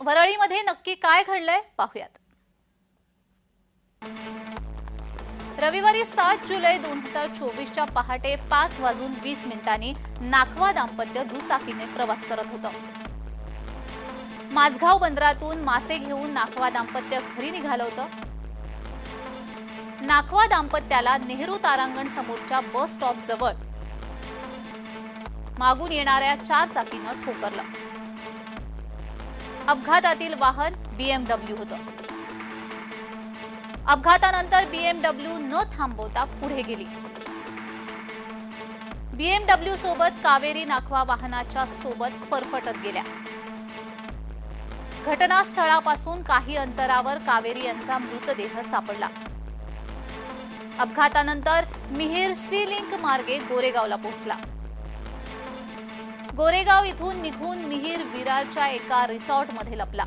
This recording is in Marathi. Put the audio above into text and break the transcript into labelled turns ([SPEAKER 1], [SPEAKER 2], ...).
[SPEAKER 1] वरळीमध्ये नक्की काय घडलंय पाहूयात. रविवारी सात जुलै दोन हजार चोवीसच्या पहाटे पाच वाजून वीस मिनिटांनी नाखवा दाम्पत्य दुचाकीने प्रवास करत होतं. माझगाव बंदरातून मासे घेऊन नाखवा दाम्पत्य घरी निघालं होतं. नाखवा दाम्पत्याला नेहरू तारांगण समोरच्या बस स्टॉप जवळ मागून येणाऱ्या चार चाकीनं ठोकरलं. अपघातातील वाहन बीएमडब्ल्यू होतं. अपघातानंतर बीएमडब्ल्यू न थांबवता पुढे गेली. बीएमडब्ल्यू सोबत कावेरी नाखवा वाहनाच्या सोबत फरफटत गेल्या. घटनास्थळापासून काही अंतरावर कावेरी यांचा मृतदेह सापडला. अपघातानंतर मिहीर सी लिंक मार्गे गोरेगावला पोहोचला. गोरेगाव इथून निघून मिहीर विरारच्या एका रिसॉर्टमध्ये लपला.